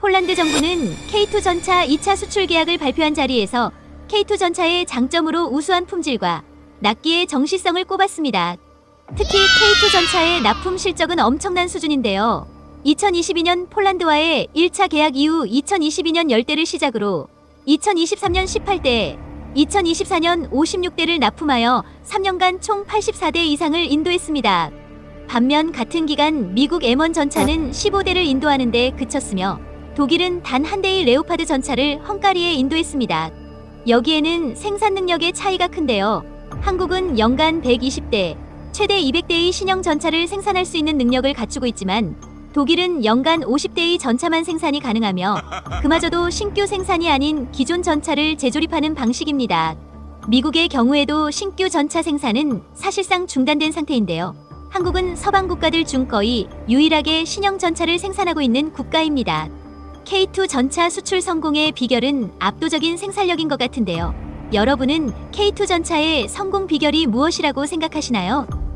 폴란드 정부는 K2 전차 2차 수출 계약을 발표한 자리에서 K2 전차의 장점으로 우수한 품질과 납기의 정시성을 꼽았습니다. 특히 K2 전차의 납품 실적은 엄청난 수준인데요. 2022년 폴란드와의 1차 계약 이후 2022년 10대를 시작으로 2023년 18대, 2024년 56대를 납품하여 3년간 총 84대 이상을 인도했습니다. 반면 같은 기간 미국 M1 전차는 15대를 인도하는 데 그쳤으며 독일은 단 한 대의 레오파드 전차를 헝가리에 인도했습니다. 여기에는 생산 능력의 차이가 큰데요. 한국은 연간 120대, 최대 200대의 신형 전차를 생산할 수 있는 능력을 갖추고 있지만 독일은 연간 50대의 전차만 생산이 가능하며 그마저도 신규 생산이 아닌 기존 전차를 재조립하는 방식입니다. 미국의 경우에도 신규 전차 생산은 사실상 중단된 상태인데요. 한국은 서방 국가들 중 거의 유일하게 신형 전차를 생산하고 있는 국가입니다. K2 전차 수출 성공의 비결은 압도적인 생산력인 것 같은데요. 여러분은 K2 전차의 성공 비결이 무엇이라고 생각하시나요?